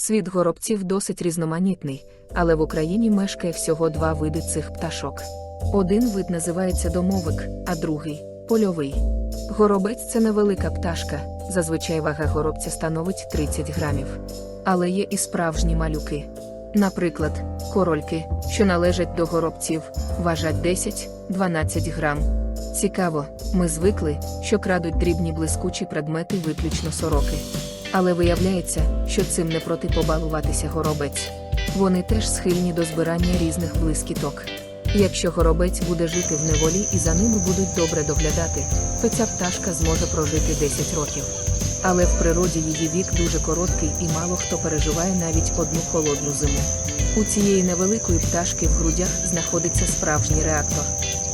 Світ горобців досить різноманітний, але в Україні мешкає всього два види цих пташок. Один вид називається домовик, а другий польовий. Горобець це невелика пташка, зазвичай вага горобця становить 30 грамів. Але є і справжні малюки. Наприклад, корольки, що належать до горобців, важать 10-12 грам. Цікаво, ми звикли, що крадуть дрібні блискучі предмети виключно сороки. Але виявляється, що цим не проти побалуватися горобець. Вони теж схильні до збирання різних блискіток. Якщо горобець буде жити в неволі і за ними будуть добре доглядати, то ця пташка зможе прожити 10 років. Але в природі її вік дуже короткий і мало хто переживає навіть одну холодну зиму. У цієї невеликої пташки в грудях знаходиться справжній реактор.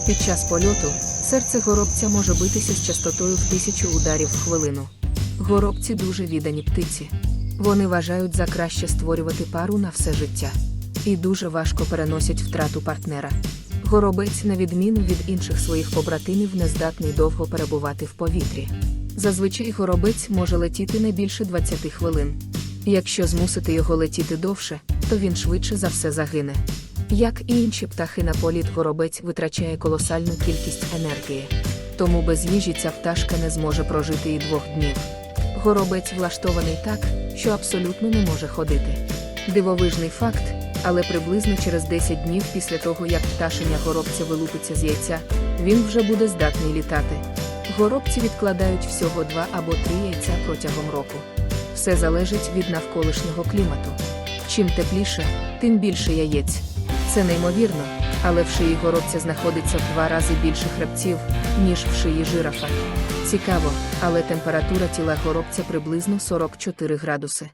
Під час польоту серце горобця може битися з частотою в тисячу ударів в хвилину. Горобці дуже віддані птиці. Вони вважають за краще створювати пару на все життя. І дуже важко переносять втрату партнера. Горобець, на відміну від інших своїх побратимів, не здатний довго перебувати в повітрі. Зазвичай горобець може летіти не більше 20 хвилин. Якщо змусити його летіти довше, то він швидше за все загине. Як і інші птахи на політ горобець витрачає колосальну кількість енергії. Тому без їжі ця пташка не зможе прожити і двох днів. Горобець влаштований так, що абсолютно не може ходити. Дивовижний факт, але приблизно через 10 днів після того, як пташеня горобця вилупиться з яйця, він вже буде здатний літати. Горобці відкладають всього два або три яйця протягом року. Все залежить від навколишнього клімату. Чим тепліше, тим більше яєць. Це неймовірно, але в шиї горобця знаходиться в два рази більше хребців, ніж в шиї жирафа. Цікаво, але температура тіла горобця приблизно 44 градуси.